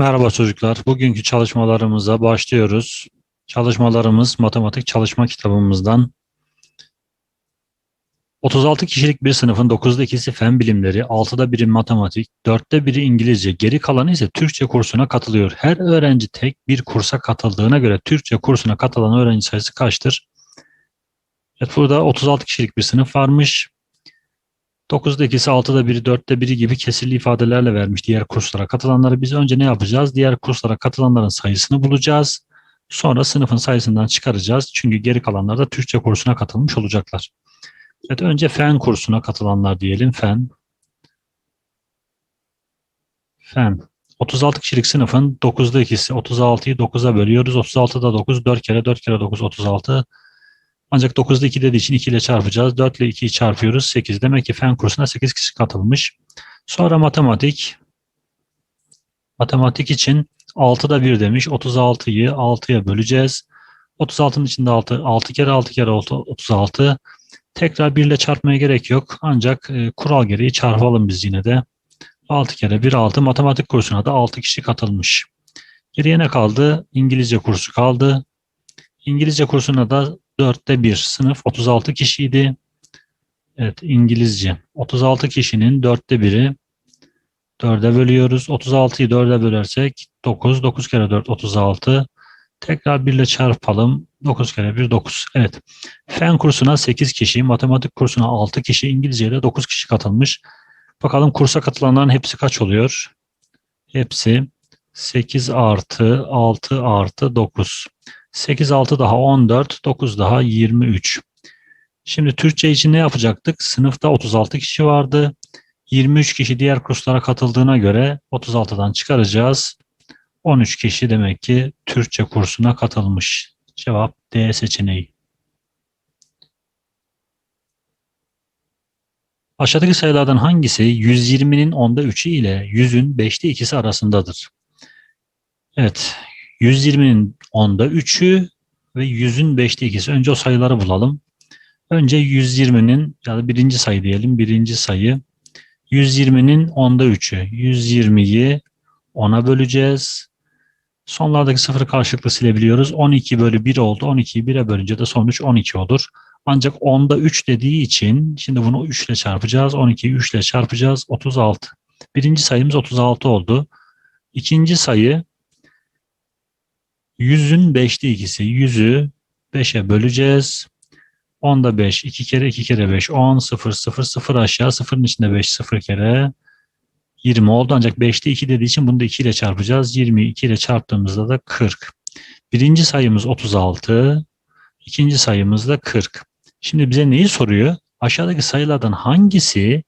Merhaba çocuklar. Bugünkü çalışmalarımıza başlıyoruz. Çalışmalarımız matematik çalışma kitabımızdan 36 kişilik bir sınıfın 9'da ikisi fen bilimleri, 6'da biri matematik, 4'te biri İngilizce, geri kalanı ise Türkçe kursuna katılıyor. Her öğrenci tek bir kursa katıldığına göre Türkçe kursuna katılan öğrenci sayısı kaçtır? Evet burada 36 kişilik bir sınıf varmış. 9'da ikisi, 6'da biri, 4'te biri gibi kesirli ifadelerle vermiş diğer kurslara katılanları. Biz önce ne yapacağız? Diğer kurslara katılanların sayısını bulacağız. Sonra sınıfın sayısından çıkaracağız. Çünkü geri kalanlar da Türkçe kursuna katılmış olacaklar. Evet önce fen kursuna katılanlar diyelim. Fen. Fen. 36 kişilik sınıfın 9'da ikisi 36'yı 9'a bölüyoruz. 36'da 9 4 kere 4 kere 9 36. Ancak 9'da 2 dediği için 2 ile çarpacağız. 4 ile 2'yi çarpıyoruz. 8. Demek ki fen kursuna 8 kişi katılmış. Sonra matematik. Matematik için 6'da 1 demiş. 36'yı 6'ya böleceğiz. 36'nın içinde 6. 6 kere 6 kere 6 36. Tekrar 1 ile çarpmaya gerek yok. Ancak e, kural gereği çarpalım biz yine de. 6 kere 1 6. Matematik kursuna da 6 kişi katılmış. Geriye ne kaldı? İngilizce kursu kaldı. İngilizce kursuna da 4'te 1 sınıf 36 kişiydi. Evet İngilizce 36 kişinin 4'te 1'i 4'e bölüyoruz. 36'yı 4'e bölersek 9. 9 kere 4 36. Tekrar 1 ile çarpalım. 9 kere 1 9. Evet. Fen kursuna 8 kişi, matematik kursuna 6 kişi, İngilizce'ye de 9 kişi katılmış. Bakalım kursa katılanların hepsi kaç oluyor? Hepsi 8 artı 6 artı 9. 8 6 daha 14, 9 daha 23. Şimdi Türkçe için ne yapacaktık? Sınıfta 36 kişi vardı. 23 kişi diğer kurslara katıldığına göre 36'dan çıkaracağız. 13 kişi demek ki Türkçe kursuna katılmış. Cevap D seçeneği. Aşağıdaki sayılardan hangisi 120'nin onda 3'ü ile 100'ün 5'te 2'si arasındadır? Evet, 120'nin onda 3'ü ve 100'ün 5'te 2'si. Önce o sayıları bulalım. Önce 120'nin ya da birinci sayı diyelim. Birinci sayı 120'nin onda 3'ü. 120'yi 10'a böleceğiz. Sonlardaki sıfırı karşılıklı silebiliyoruz. 12 bölü 1 oldu. 12'yi 1'e bölünce de sonuç 12 olur. Ancak onda 3 dediği için şimdi bunu 3 ile çarpacağız. 12'yi 3 ile çarpacağız. 36. Birinci sayımız 36 oldu. İkinci sayı 100'ün 5'te ikisi. 100'ü 5'e böleceğiz. 10'da 5, 2 kere 2 kere 5, 10, 0, 0, 0 aşağı, 0'ın içinde 5, 0 kere 20 oldu. Ancak 5'te 2 dediği için bunu da 2 ile çarpacağız. 20, 2 ile çarptığımızda da 40. Birinci sayımız 36, ikinci sayımız da 40. Şimdi bize neyi soruyor? Aşağıdaki sayılardan hangisi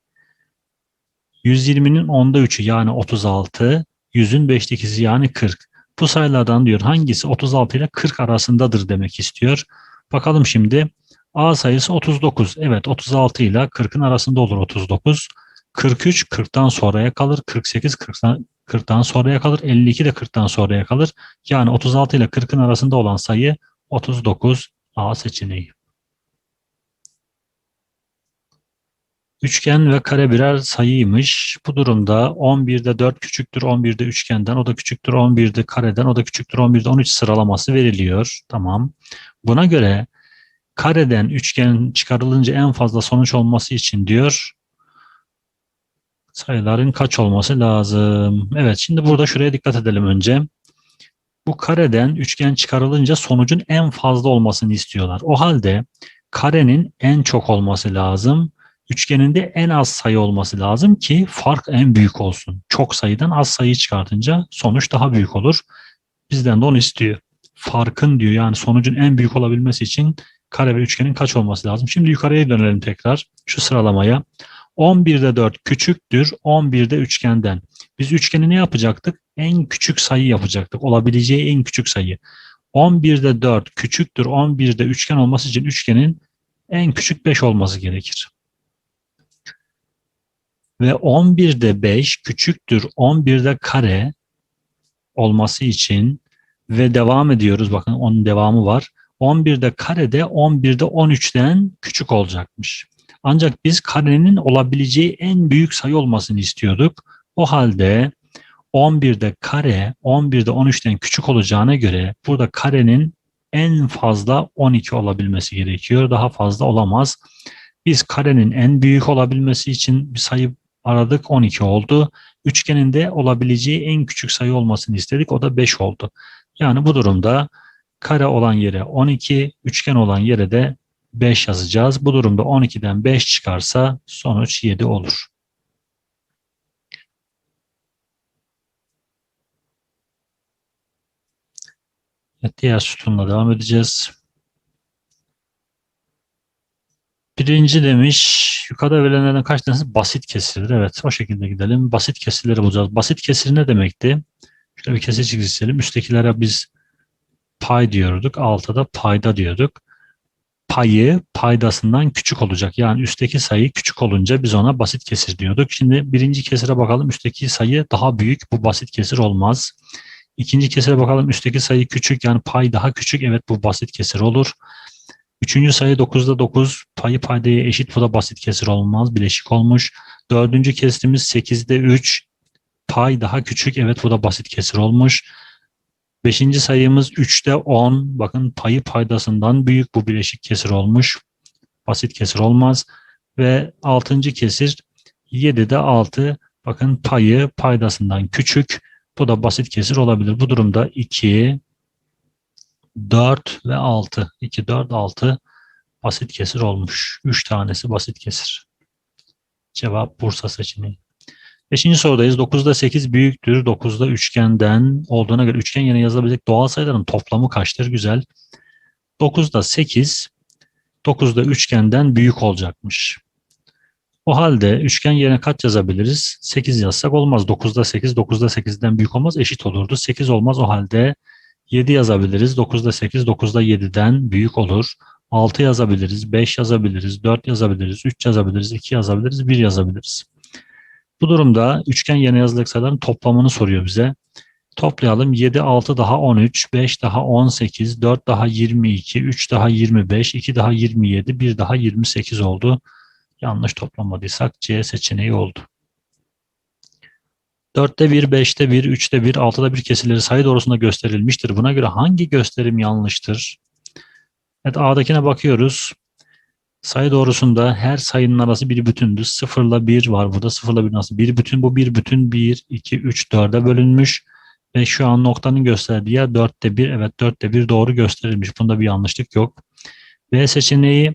120'nin 10'da 3'ü yani 36, 100'ün 5'te 2'si yani 40. Bu sayılardan diyor hangisi 36 ile 40 arasındadır demek istiyor. Bakalım şimdi. A sayısı 39. Evet 36 ile 40'ın arasında olur 39. 43 40'tan sonraya kalır. 48 40'tan 40'tan sonraya kalır. 52 de 40'tan sonraya kalır. Yani 36 ile 40'ın arasında olan sayı 39 A seçeneği. Üçgen ve kare birer sayıymış. Bu durumda 11'de 4 küçüktür 11'de üçgenden, o da küçüktür 11'de kareden, o da küçüktür 11'de 13 sıralaması veriliyor. Tamam. Buna göre kareden üçgen çıkarılınca en fazla sonuç olması için diyor sayıların kaç olması lazım? Evet şimdi burada şuraya dikkat edelim önce. Bu kareden üçgen çıkarılınca sonucun en fazla olmasını istiyorlar. O halde karenin en çok olması lazım. Üçgenin de en az sayı olması lazım ki fark en büyük olsun. Çok sayıdan az sayı çıkartınca sonuç daha büyük olur. Bizden de onu istiyor. Farkın diyor yani sonucun en büyük olabilmesi için kare ve üçgenin kaç olması lazım? Şimdi yukarıya dönelim tekrar şu sıralamaya. 11'de 4 küçüktür 11'de üçgenden. Biz üçgeni ne yapacaktık? En küçük sayı yapacaktık. Olabileceği en küçük sayı. 11'de 4 küçüktür 11'de üçgen olması için üçgenin en küçük 5 olması gerekir. Ve 11'de 5 küçüktür 11'de kare olması için ve devam ediyoruz. Bakın onun devamı var. 11'de karede 11'de 13'ten küçük olacakmış. Ancak biz karenin olabileceği en büyük sayı olmasını istiyorduk. O halde 11'de kare 11'de 13'ten küçük olacağına göre burada karenin en fazla 12 olabilmesi gerekiyor. Daha fazla olamaz. Biz karenin en büyük olabilmesi için bir sayı aradık 12 oldu. Üçgenin de olabileceği en küçük sayı olmasını istedik. O da 5 oldu. Yani bu durumda kare olan yere 12, üçgen olan yere de 5 yazacağız. Bu durumda 12'den 5 çıkarsa sonuç 7 olur. Evet, diğer sütunla devam edeceğiz. Birinci demiş, yukarıda verilenlerden kaç tanesi basit kesirdir? Evet, o şekilde gidelim. Basit kesirleri bulacağız. Basit kesir ne demekti? Şöyle bir kesir çizelim. Üsttekilere biz pay diyorduk, altta da payda diyorduk. Payı paydasından küçük olacak. Yani üstteki sayı küçük olunca biz ona basit kesir diyorduk. Şimdi birinci kesire bakalım. Üstteki sayı daha büyük. Bu basit kesir olmaz. İkinci kesire bakalım. Üstteki sayı küçük yani pay daha küçük. Evet bu basit kesir olur. Üçüncü sayı 9'da 9 payı paydaya eşit. Bu da basit kesir olmaz. Bileşik olmuş. Dördüncü kesitimiz 8'de 3 pay daha küçük. Evet bu da basit kesir olmuş. Beşinci sayımız 3'te 10. Bakın payı paydasından büyük bu bileşik kesir olmuş. Basit kesir olmaz. Ve altıncı kesir 7'de 6. Bakın payı paydasından küçük. Bu da basit kesir olabilir. Bu durumda 2, 4 ve 6. 2, 4, 6 basit kesir olmuş. 3 tanesi basit kesir. Cevap Bursa seçeneği. Beşinci sorudayız. 9'da 8 büyüktür. 9'da üçgenden olduğuna göre üçgen yerine yazılabilecek doğal sayıların toplamı kaçtır? Güzel. 9'da 8 9'da üçgenden büyük olacakmış. O halde üçgen yerine kaç yazabiliriz? 8 yazsak olmaz. 9'da 8, 9'da 8'den büyük olmaz. Eşit olurdu. 8 olmaz. O halde 7 yazabiliriz. 9'da 8, 9'da 7'den büyük olur. 6 yazabiliriz, 5 yazabiliriz, 4 yazabiliriz, 3 yazabiliriz, 2 yazabiliriz, 1 yazabiliriz. Bu durumda üçgen yerine yazılacak sayıların toplamını soruyor bize. Toplayalım. 7, 6 daha 13, 5 daha 18, 4 daha 22, 3 daha 25, 2 daha 27, 1 daha 28 oldu. Yanlış toplamadıysak C seçeneği oldu. 4'te 1, 5'te 1, 3'te 1, 6'da 1 kesirleri sayı doğrusunda gösterilmiştir. Buna göre hangi gösterim yanlıştır? Evet A'dakine bakıyoruz. Sayı doğrusunda her sayının arası bir bütündür. 0 ile 1 var burada. 0 ile 1 nasıl? Bir bütün bu bir bütün 1, 2, 3, 4'e bölünmüş. Ve şu an noktanın gösterdiği yer 4'te 1. Evet 4'te 1 doğru gösterilmiş. Bunda bir yanlışlık yok. B seçeneği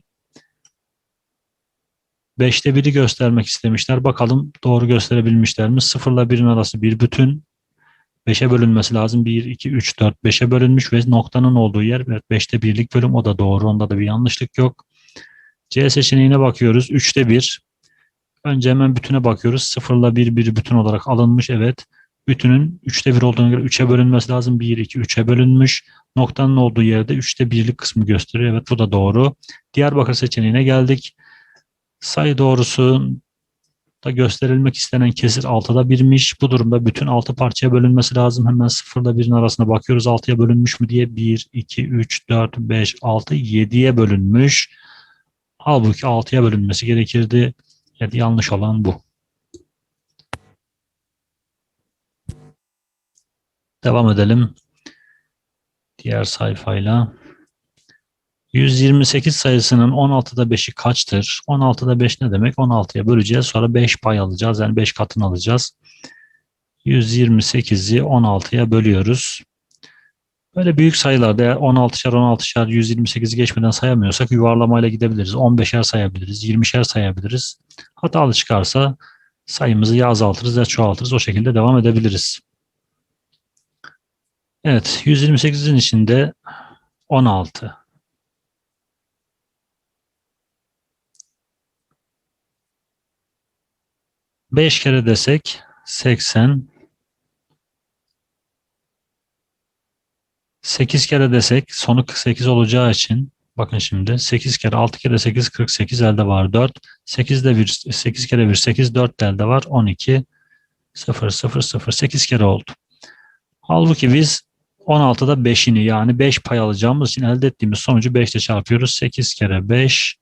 5'te 1'i göstermek istemişler. Bakalım doğru gösterebilmişler mi? 0 ile 1'in arası bir bütün. 5'e bölünmesi lazım. 1, 2, 3, 4, 5'e bölünmüş ve noktanın olduğu yer evet 5'te 1'lik bölüm. O da doğru. Onda da bir yanlışlık yok. C seçeneğine bakıyoruz. 3'te 1. Önce hemen bütüne bakıyoruz. 0 ile 1, 1 bütün olarak alınmış. Evet. Bütünün 3'te 1 olduğuna göre 3'e bölünmesi lazım. 1, 2, 3'e bölünmüş. Noktanın olduğu yerde 3'te 1'lik kısmı gösteriyor. Evet bu da doğru. Diyarbakır seçeneğine geldik. Sayı doğrusu da gösterilmek istenen kesir 6'da 1'miş. Bu durumda bütün 6 parçaya bölünmesi lazım. Hemen 0 ile 1'in arasına bakıyoruz. 6'ya bölünmüş mü diye 1, 2, 3, 4, 5, 6, 7'ye bölünmüş. Halbuki 6'ya bölünmesi gerekirdi. Evet, yanlış olan bu. Devam edelim. Diğer sayfayla. 128 sayısının 16'da 5'i kaçtır? 16'da 5 ne demek? 16'ya böleceğiz. Sonra 5 pay alacağız. Yani 5 katını alacağız. 128'i 16'ya bölüyoruz. Böyle büyük sayılarda eğer 16'şer 16'şer 128'i geçmeden sayamıyorsak yuvarlamayla gidebiliriz. 15'er sayabiliriz, 20'şer sayabiliriz. Hatalı çıkarsa sayımızı ya azaltırız ya çoğaltırız. O şekilde devam edebiliriz. Evet, 128'in içinde 16. Beş kere desek 80 8 kere desek sonu 48 olacağı için bakın şimdi 8 kere 6 kere 8 48 elde var 4. 8 de 1 8 kere 1 8 4 elde var 12 0 0 0 8 kere oldu. Halbuki biz 16'da 5'ini yani 5 pay alacağımız için elde ettiğimiz sonucu 5 ile çarpıyoruz. 8 kere 5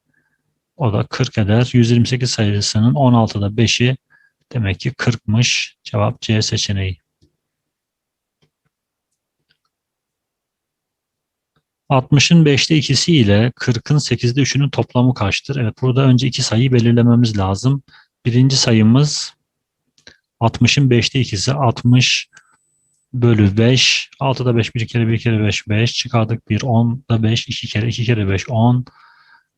o da 40 eder. 128 sayısının 16'da 5'i Demek ki 40'mış. Cevap C seçeneği. 60'ın 5'te ikisi ile 40'ın 8'de 3'ünün toplamı kaçtır? Evet burada önce iki sayıyı belirlememiz lazım. Birinci sayımız 60'ın 5'te ikisi 60 bölü 5. 6'da 5 1 kere 1 kere 5 5. Çıkardık 1 10'da 5 2 kere 2 kere 5 10.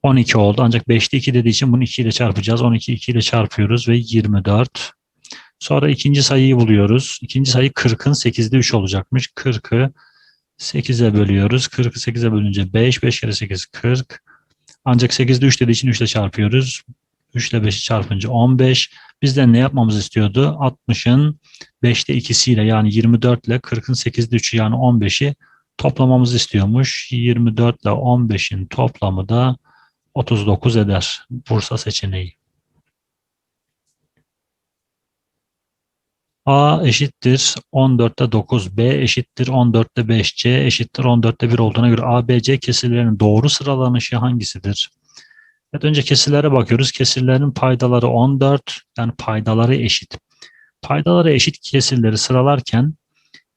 12 oldu. Ancak 5'te 2 dediği için bunu 2 ile çarpacağız. 12 2 ile çarpıyoruz ve 24. Sonra ikinci sayıyı buluyoruz. İkinci sayı 40'ın 8'de 3 olacakmış. 40'ı 8'e bölüyoruz. 40'ı 8'e bölünce 5. 5 kere 8 40. Ancak 8'de 3 dediği için 3 ile çarpıyoruz. 3 ile 5'i çarpınca 15. Bizden ne yapmamızı istiyordu? 60'ın 5'te 2'siyle yani 24 ile 40'ın 8'de 3'ü yani 15'i toplamamızı istiyormuş. 24 ile 15'in toplamı da 39 eder. Bursa seçeneği. A eşittir 14'te 9, B eşittir 14'te 5, C eşittir 14'te 1 olduğuna göre A, B, C kesirlerinin doğru sıralanışı hangisidir? Evet, önce kesirlere bakıyoruz. Kesirlerin paydaları 14, yani paydaları eşit. Paydaları eşit kesirleri sıralarken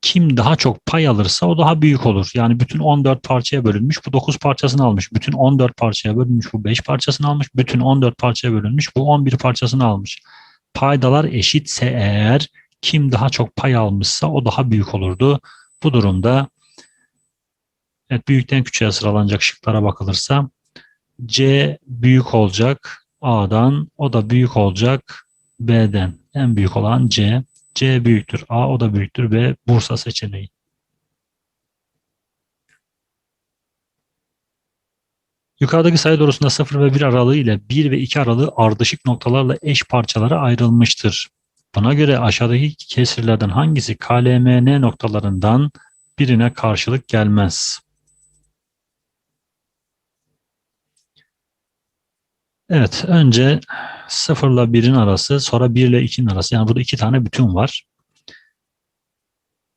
kim daha çok pay alırsa o daha büyük olur. Yani bütün 14 parçaya bölünmüş, bu 9 parçasını almış. Bütün 14 parçaya bölünmüş, bu 5 parçasını almış. Bütün 14 parçaya bölünmüş, bu 11 parçasını almış. Paydalar eşitse eğer kim daha çok pay almışsa o daha büyük olurdu. Bu durumda evet, büyükten küçüğe sıralanacak şıklara bakılırsa C büyük olacak A'dan, o da büyük olacak B'den. En büyük olan C. C büyüktür A, o da büyüktür B. Bursa seçeneği. Yukarıdaki sayı doğrusunda 0 ve 1 aralığı ile 1 ve 2 aralığı ardışık noktalarla eş parçalara ayrılmıştır. Buna göre aşağıdaki kesirlerden hangisi KLMN noktalarından birine karşılık gelmez? Evet, önce 0 ile 1'in arası, sonra 1 ile 2'nin arası. Yani burada iki tane bütün var.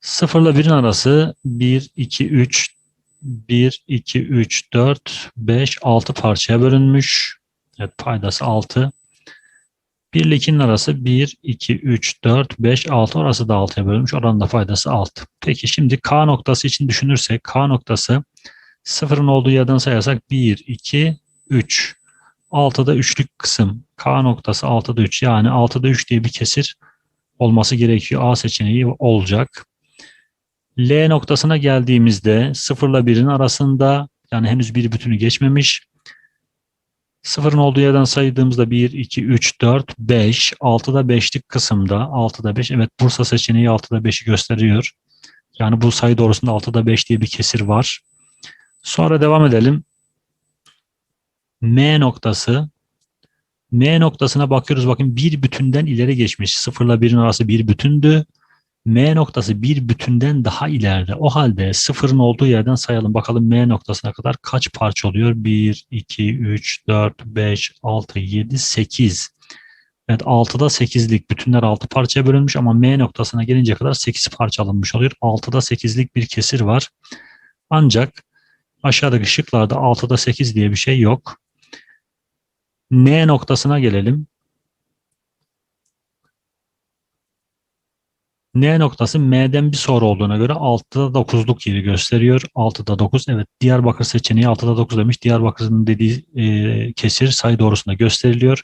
0 ile 1'in arası 1, 2, 3, 1, 2, 3, 4, 5, 6 parçaya bölünmüş. Evet, paydası 6. 1 ile 2'nin arası 1, 2, 3, 4, 5, 6 orası da 6'ya bölünmüş. Oranın da faydası 6. Peki şimdi K noktası için düşünürsek K noktası sıfırın olduğu yerden sayarsak 1, 2, 3. 6'da 3'lük kısım. K noktası 6'da 3 yani 6'da 3 diye bir kesir olması gerekiyor. A seçeneği olacak. L noktasına geldiğimizde 0 ile 1'in arasında yani henüz bir bütünü geçmemiş. Sıfırın olduğu yerden saydığımızda 1, 2, 3, 4, 5, 6'da 5'lik kısımda 6'da 5. Evet Bursa seçeneği 6'da 5'i gösteriyor. Yani bu sayı doğrusunda 6'da 5 diye bir kesir var. Sonra devam edelim. M noktası. M noktasına bakıyoruz. Bakın bir bütünden ileri geçmiş. 0 ile 1'in arası bir bütündü. M noktası bir bütünden daha ileride. O halde sıfırın olduğu yerden sayalım. Bakalım M noktasına kadar kaç parça oluyor? 1, 2, 3, 4, 5, 6, 7, 8. Evet 6'da 8'lik bütünler 6 parçaya bölünmüş ama M noktasına gelince kadar 8 parça alınmış oluyor. 6'da 8'lik bir kesir var. Ancak aşağıdaki şıklarda 6'da 8 diye bir şey yok. N noktasına gelelim. N noktası M'den bir sonra olduğuna göre 6'da 9'luk yeri gösteriyor. 6'da 9. Evet Diyarbakır seçeneği 6'da 9 demiş. Diyarbakır'ın dediği e, kesir sayı doğrusunda gösteriliyor.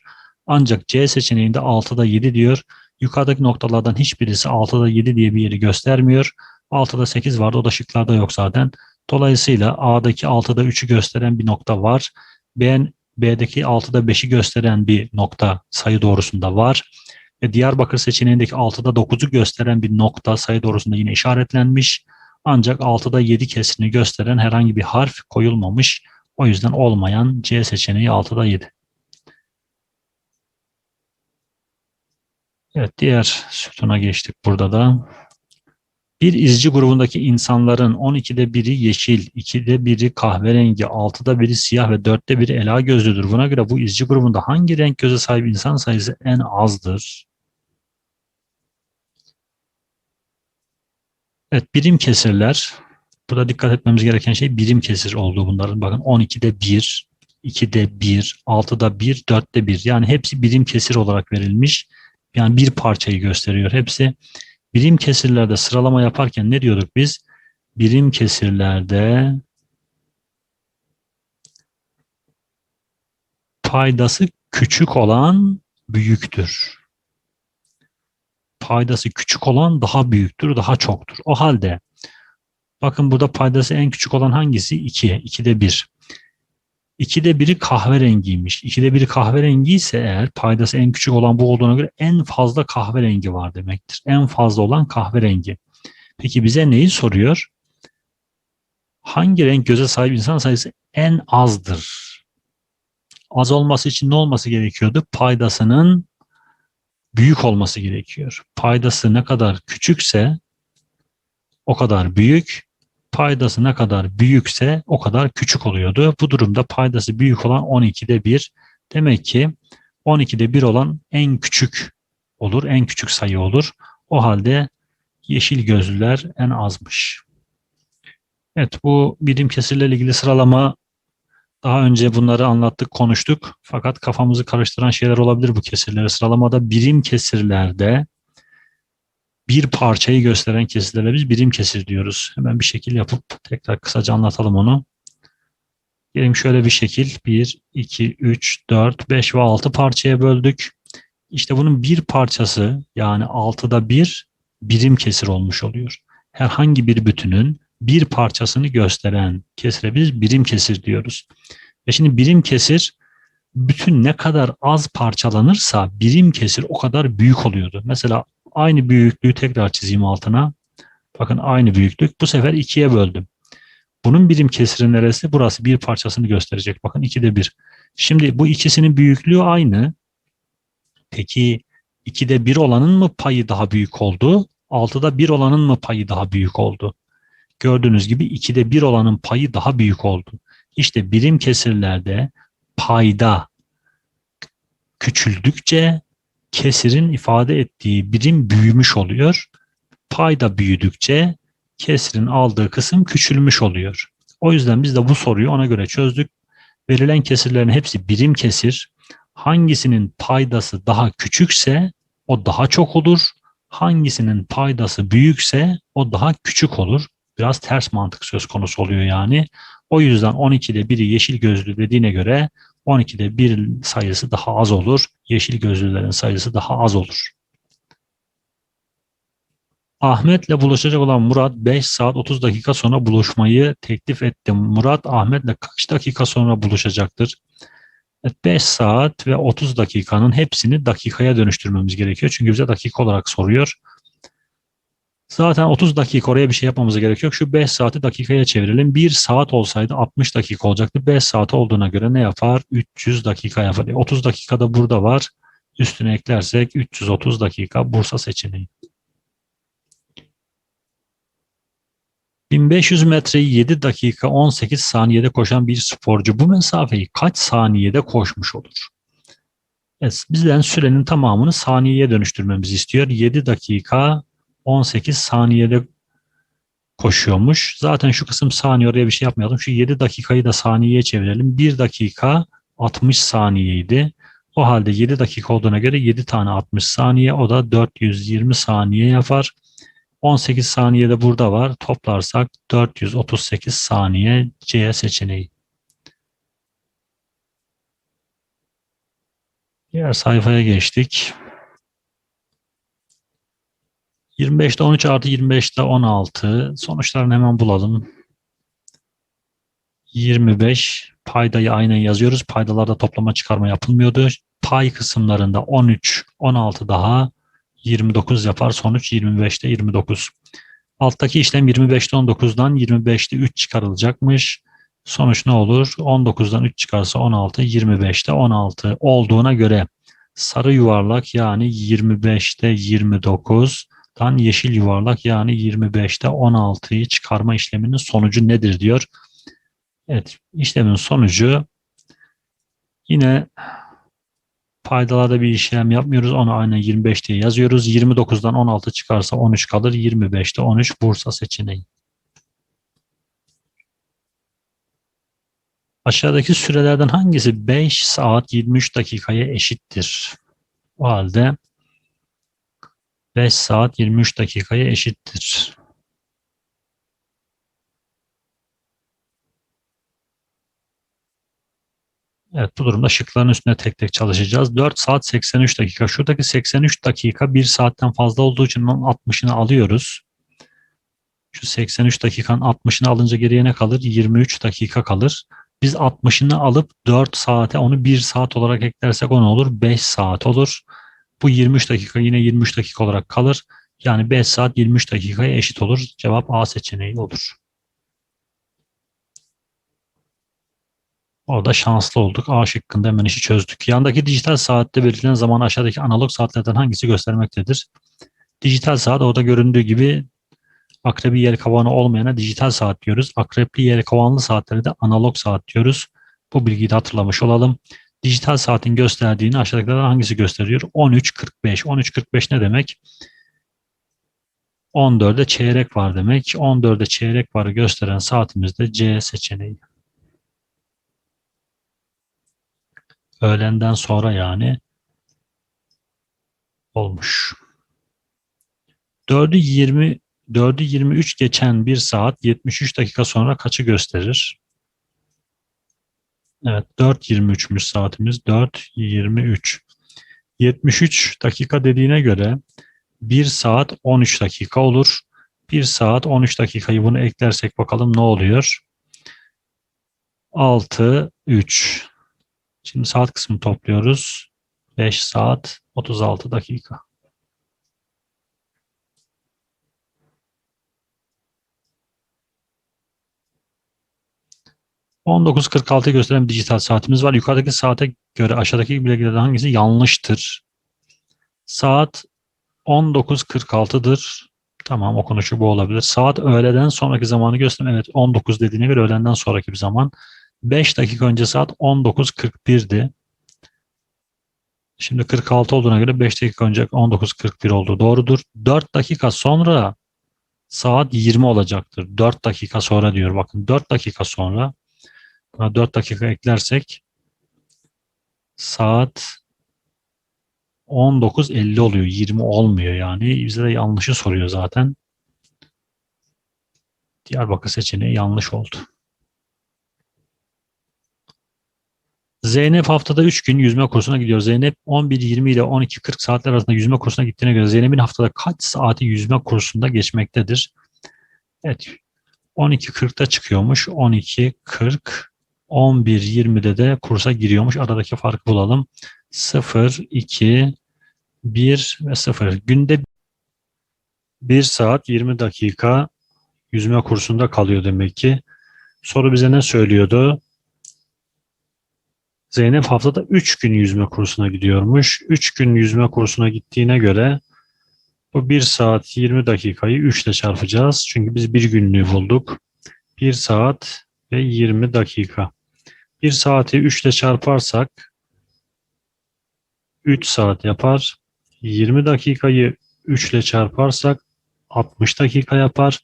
Ancak C seçeneğinde 6'da 7 diyor. Yukarıdaki noktalardan hiçbirisi 6'da 7 diye bir yeri göstermiyor. 6'da 8 vardı. O da şıklarda yok zaten. Dolayısıyla A'daki 6'da 3'ü gösteren bir nokta var. B, B'deki 6'da 5'i gösteren bir nokta sayı doğrusunda var. Ve Diyarbakır seçeneğindeki 6'da 9'u gösteren bir nokta sayı doğrusunda yine işaretlenmiş. Ancak 6'da 7 kesini gösteren herhangi bir harf koyulmamış. O yüzden olmayan C seçeneği 6'da 7. Evet diğer sütuna geçtik burada da. Bir izci grubundaki insanların 12'de biri yeşil, 2'de biri kahverengi, 6'da biri siyah ve 4'te biri ela gözlüdür. Buna göre bu izci grubunda hangi renk göze sahip insan sayısı en azdır? Evet birim kesirler. Burada dikkat etmemiz gereken şey birim kesir olduğu bunların. Bakın 12'de 1, 2'de 1, 6'da 1, 4'te 1. Yani hepsi birim kesir olarak verilmiş. Yani bir parçayı gösteriyor hepsi birim kesirlerde sıralama yaparken ne diyorduk biz? Birim kesirlerde paydası küçük olan büyüktür. Paydası küçük olan daha büyüktür, daha çoktur. O halde bakın burada paydası en küçük olan hangisi? 2. 2'de 1. 2'de 1'i kahverengiymiş. 2'de 1'i kahverengi ise eğer paydası en küçük olan bu olduğuna göre en fazla kahverengi var demektir. En fazla olan kahverengi. Peki bize neyi soruyor? Hangi renk göze sahip insan sayısı en azdır? Az olması için ne olması gerekiyordu? Paydasının büyük olması gerekiyor. Paydası ne kadar küçükse o kadar büyük, paydası ne kadar büyükse o kadar küçük oluyordu. Bu durumda paydası büyük olan 12'de 1. Demek ki 12'de 1 olan en küçük olur, en küçük sayı olur. O halde yeşil gözlüler en azmış. Evet bu birim kesirle ilgili sıralama daha önce bunları anlattık, konuştuk. Fakat kafamızı karıştıran şeyler olabilir bu kesirleri. Sıralamada birim kesirlerde bir parçayı gösteren kesirlere biz birim kesir diyoruz. Hemen bir şekil yapıp tekrar kısaca anlatalım onu. Diyelim şöyle bir şekil. 1, 2, 3, 4, 5 ve 6 parçaya böldük. İşte bunun bir parçası yani 6'da 1 birim kesir olmuş oluyor. Herhangi bir bütünün bir parçasını gösteren kesire biz birim kesir diyoruz. Ve şimdi birim kesir bütün ne kadar az parçalanırsa birim kesir o kadar büyük oluyordu. Mesela aynı büyüklüğü tekrar çizeyim altına. Bakın aynı büyüklük. Bu sefer ikiye böldüm. Bunun birim kesiri neresi? Burası bir parçasını gösterecek. Bakın ikide bir. Şimdi bu ikisinin büyüklüğü aynı. Peki ikide bir olanın mı payı daha büyük oldu? Altıda bir olanın mı payı daha büyük oldu? Gördüğünüz gibi 2'de 1 olanın payı daha büyük oldu. İşte birim kesirlerde payda küçüldükçe kesirin ifade ettiği birim büyümüş oluyor. Payda büyüdükçe kesirin aldığı kısım küçülmüş oluyor. O yüzden biz de bu soruyu ona göre çözdük. Verilen kesirlerin hepsi birim kesir. Hangisinin paydası daha küçükse o daha çok olur. Hangisinin paydası büyükse o daha küçük olur biraz ters mantık söz konusu oluyor yani. O yüzden 12'de biri yeşil gözlü dediğine göre 12'de bir sayısı daha az olur. Yeşil gözlülerin sayısı daha az olur. Ahmet'le buluşacak olan Murat 5 saat 30 dakika sonra buluşmayı teklif etti. Murat Ahmet'le kaç dakika sonra buluşacaktır? 5 saat ve 30 dakikanın hepsini dakikaya dönüştürmemiz gerekiyor. Çünkü bize dakika olarak soruyor. Zaten 30 dakika oraya bir şey yapmamıza gerek yok. Şu 5 saati dakikaya çevirelim. 1 saat olsaydı 60 dakika olacaktı. 5 saat olduğuna göre ne yapar? 300 dakika yapar. 30 dakikada burada var. Üstüne eklersek 330 dakika Bursa seçeneği. 1500 metreyi 7 dakika 18 saniyede koşan bir sporcu bu mesafeyi kaç saniyede koşmuş olur? Evet, bizden sürenin tamamını saniyeye dönüştürmemizi istiyor. 7 dakika 18 saniyede koşuyormuş. Zaten şu kısım saniye oraya bir şey yapmayalım. Şu 7 dakikayı da saniyeye çevirelim. 1 dakika 60 saniyeydi. O halde 7 dakika olduğuna göre 7 tane 60 saniye o da 420 saniye yapar. 18 saniyede burada var. Toplarsak 438 saniye C seçeneği. Diğer sayfaya geçtik. 25'te 13 artı 25'te 16. Sonuçlarını hemen bulalım. 25 paydayı aynen yazıyoruz. Paydalarda toplama çıkarma yapılmıyordu. Pay kısımlarında 13, 16 daha 29 yapar. Sonuç 25'te 29. Alttaki işlem 25'te 19'dan 25'te 3 çıkarılacakmış. Sonuç ne olur? 19'dan 3 çıkarsa 16, 25'te 16 olduğuna göre sarı yuvarlak yani 25'te 29 dan yeşil yuvarlak yani 25'te 16'yı çıkarma işleminin sonucu nedir diyor. Evet işlemin sonucu yine paydalarda bir işlem yapmıyoruz. Onu aynen 25 diye yazıyoruz. 29'dan 16 çıkarsa 13 kalır. 25'te 13 Bursa seçeneği. Aşağıdaki sürelerden hangisi 5 saat 23 dakikaya eşittir? O halde 5 saat 23 dakikaya eşittir. Evet bu durumda şıkların üstüne tek tek çalışacağız. 4 saat 83 dakika. Şuradaki 83 dakika 1 saatten fazla olduğu için onun 60'ını alıyoruz. Şu 83 dakikanın 60'ını alınca geriye ne kalır? 23 dakika kalır. Biz 60'ını alıp 4 saate onu 1 saat olarak eklersek o ne olur? 5 saat olur. Bu 23 dakika yine 23 dakika olarak kalır. Yani 5 saat 23 dakikaya eşit olur. Cevap A seçeneği olur. Orada şanslı olduk. A şıkkında hemen işi çözdük. Yandaki dijital saatte belirtilen zaman aşağıdaki analog saatlerden hangisi göstermektedir? Dijital saat orada göründüğü gibi akrebi yelkovanı olmayana dijital saat diyoruz. Akrepli yelkovanlı saatlere de analog saat diyoruz. Bu bilgiyi de hatırlamış olalım. Dijital saatin gösterdiğini aşağıdakilerden hangisi gösteriyor? 13.45. 13.45 ne demek? 14'e çeyrek var demek. 14'e çeyrek varı gösteren saatimizde de C seçeneği. Öğlenden sonra yani olmuş. 4'ü 20 4'ü 23 geçen bir saat 73 dakika sonra kaçı gösterir? Evet 4.23'müş saatimiz. 4.23. 73 dakika dediğine göre 1 saat 13 dakika olur. 1 saat 13 dakikayı bunu eklersek bakalım ne oluyor? 6, 3. Şimdi saat kısmı topluyoruz. 5 saat 36 dakika. ...19.46'yı gösteren bir dijital saatimiz var. Yukarıdaki saate göre aşağıdaki bilgilerden hangisi yanlıştır? Saat 19.46'dır. Tamam okunuşu bu olabilir. Saat öğleden sonraki zamanı gösteren evet 19 dediğine göre öğlenden sonraki bir zaman. 5 dakika önce saat 19.41'di. Şimdi 46 olduğuna göre 5 dakika önce 19.41 oldu. Doğrudur. 4 dakika sonra saat 20 olacaktır. 4 dakika sonra diyor. Bakın 4 dakika sonra buna 4 dakika eklersek saat 19.50 oluyor. 20 olmuyor yani. Bize de yanlışı soruyor zaten. Diyarbakır seçeneği yanlış oldu. Zeynep haftada 3 gün yüzme kursuna gidiyor. Zeynep 11-20 ile 12-40 saatler arasında yüzme kursuna gittiğine göre Zeynep'in haftada kaç saati yüzme kursunda geçmektedir? Evet. 12.40'da çıkıyormuş. 12.40 11.20'de de kursa giriyormuş. Aradaki farkı bulalım. 0, 2, 1 ve 0. Günde 1 saat 20 dakika yüzme kursunda kalıyor demek ki. Soru bize ne söylüyordu? Zeynep haftada 3 gün yüzme kursuna gidiyormuş. 3 gün yüzme kursuna gittiğine göre bu 1 saat 20 dakikayı 3 ile çarpacağız. Çünkü biz bir günlüğü bulduk. 1 saat ve 20 dakika. 1 saati 3 ile çarparsak 3 saat yapar. 20 dakikayı 3 ile çarparsak 60 dakika yapar.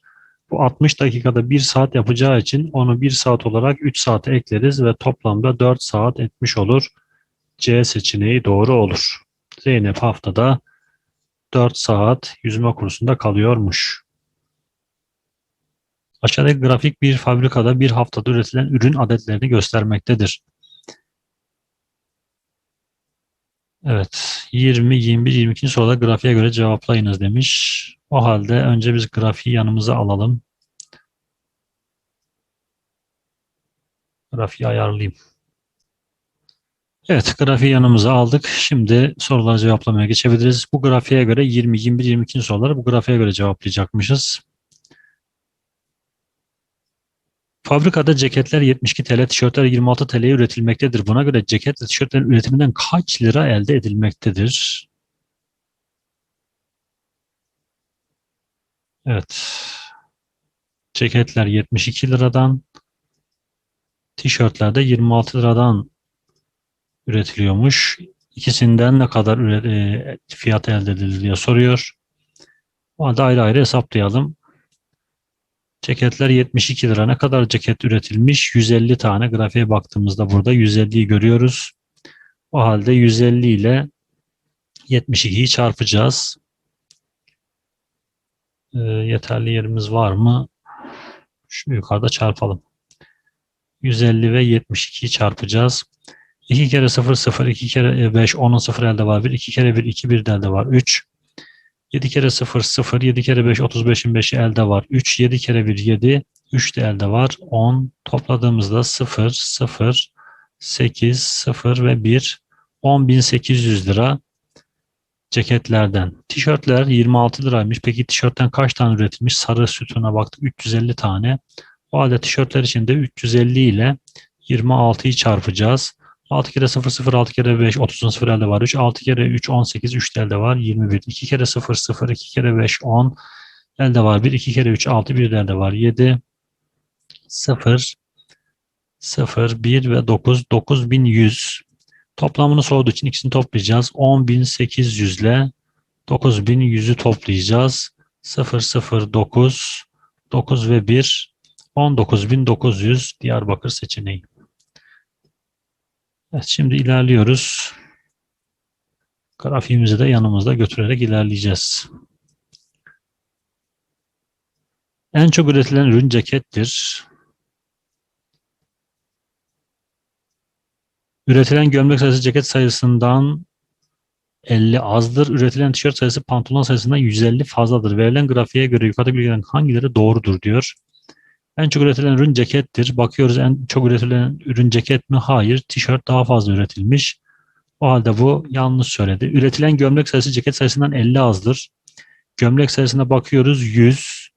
Bu 60 dakikada 1 saat yapacağı için onu 1 saat olarak 3 saate ekleriz ve toplamda 4 saat etmiş olur. C seçeneği doğru olur. Zeynep haftada 4 saat yüzme kursunda kalıyormuş. Aşağıdaki grafik bir fabrikada bir haftada üretilen ürün adetlerini göstermektedir. Evet, 20, 21, 22. soruda grafiğe göre cevaplayınız demiş. O halde önce biz grafiği yanımıza alalım. Grafiği ayarlayayım. Evet, grafiği yanımıza aldık. Şimdi soruları cevaplamaya geçebiliriz. Bu grafiğe göre 20, 21, 22. soruları bu grafiğe göre cevaplayacakmışız. Fabrikada ceketler 72 TL, tişörtler 26 TL'ye üretilmektedir. Buna göre ceket ve tişörtlerin üretiminden kaç lira elde edilmektedir? Evet. Ceketler 72 liradan, tişörtler de 26 liradan üretiliyormuş. İkisinden ne kadar e, fiyat elde edilir diye soruyor. O da ayrı ayrı hesaplayalım. Ceketler 72 lira. Ne kadar ceket üretilmiş? 150 tane. Grafiğe baktığımızda burada 150'yi görüyoruz. O halde 150 ile 72'yi çarpacağız. E, yeterli yerimiz var mı? Şu yukarıda çarpalım. 150 ve 72'yi çarpacağız. 2 kere 0 0, 2 kere 5, 10'un 0 elde var 1, 2 kere 1, 2 1 de elde var 3. 7 kere 0 0, 7 kere 5, 35'in 5'i elde var 3, 7 kere 1 7, 3 de elde var 10. Topladığımızda 0, 0, 8, 0 ve 1, 10.800 lira ceketlerden. Tişörtler 26 liraymış. Peki tişörtten kaç tane üretilmiş? Sarı sütuna baktık 350 tane. O halde tişörtler için de 350 ile 26'yı çarpacağız. 6 kere 0 0 6 kere 5 30'un 0 elde var. 3 6 kere 3 18 3 de elde var. 21 2 kere 0 0 2 kere 5 10 elde var. 1 2 kere 3 6 1 de elde var. 7 0 0 1 ve 9 9100 toplamını sorduğu için ikisini toplayacağız. 10800 ile 9100'ü toplayacağız. 0 0 9 9 ve 1 19900 Diyarbakır seçeneği. Evet, şimdi ilerliyoruz. Grafiğimizi de yanımızda götürerek ilerleyeceğiz. En çok üretilen ürün cekettir. Üretilen gömlek sayısı ceket sayısından 50 azdır. Üretilen tişört sayısı pantolon sayısından 150 fazladır. Verilen grafiğe göre yukarıdaki bilgilerin hangileri doğrudur diyor. En çok üretilen ürün cekettir. Bakıyoruz en çok üretilen ürün ceket mi? Hayır. Tişört daha fazla üretilmiş. O halde bu yanlış söyledi. Üretilen gömlek sayısı ceket sayısından 50 azdır. Gömlek sayısına bakıyoruz 100.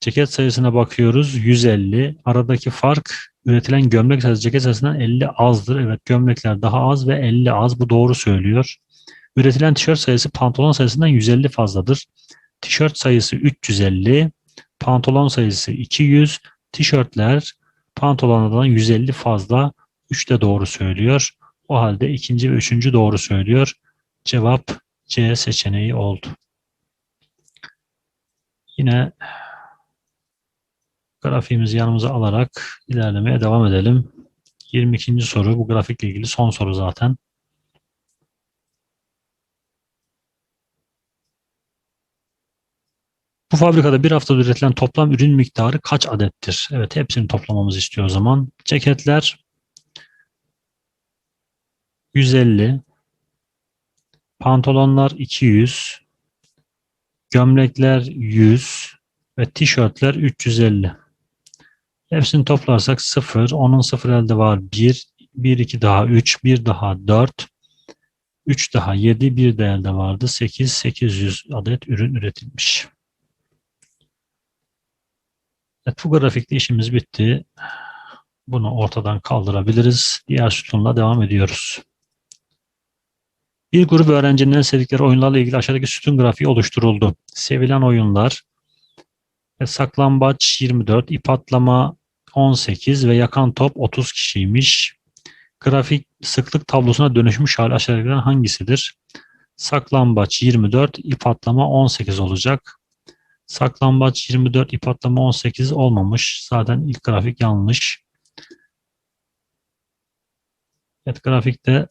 Ceket sayısına bakıyoruz 150. Aradaki fark üretilen gömlek sayısı ceket sayısından 50 azdır. Evet gömlekler daha az ve 50 az. Bu doğru söylüyor. Üretilen tişört sayısı pantolon sayısından 150 fazladır. Tişört sayısı 350. Pantolon sayısı 200. Tişörtler pantolondan 150 fazla. 3 de doğru söylüyor. O halde ikinci ve üçüncü doğru söylüyor. Cevap C seçeneği oldu. Yine grafiğimizi yanımıza alarak ilerlemeye devam edelim. 22. soru bu grafikle ilgili son soru zaten. Bu fabrikada bir haftada üretilen toplam ürün miktarı kaç adettir? Evet hepsini toplamamızı istiyor o zaman. Ceketler 150, pantolonlar 200, gömlekler 100 ve tişörtler 350. Hepsini toplarsak 0, onun 0 elde var 1, 1 2 daha 3, 1 daha 4, 3 daha 7, 1 de elde vardı 8, 800 adet ürün üretilmiş. Evet, işimiz bitti. Bunu ortadan kaldırabiliriz. Diğer sütunla devam ediyoruz. Bir grup öğrencinin en sevdikleri oyunlarla ilgili aşağıdaki sütun grafiği oluşturuldu. Sevilen oyunlar e, saklambaç 24, ip atlama 18 ve yakan top 30 kişiymiş. Grafik sıklık tablosuna dönüşmüş hali aşağıdakilerden hangisidir? Saklambaç 24, ip atlama 18 olacak. Saklambaç 24, ip atlama 18 olmamış. Zaten ilk grafik yanlış. Evet grafikte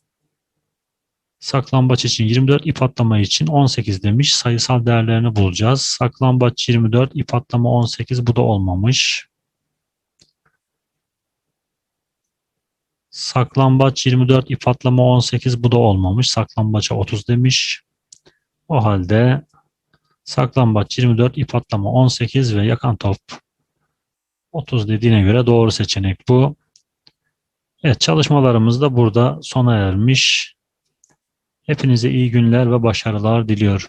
saklambaç için 24, ip atlama için 18 demiş. Sayısal değerlerini bulacağız. Saklambaç 24, ip atlama 18 bu da olmamış. Saklambaç 24, ip atlama 18 bu da olmamış. Saklambaça 30 demiş. O halde saklambaç 24, ip atlama 18 ve yakan top 30 dediğine göre doğru seçenek bu. Evet çalışmalarımız da burada sona ermiş. Hepinize iyi günler ve başarılar diliyorum.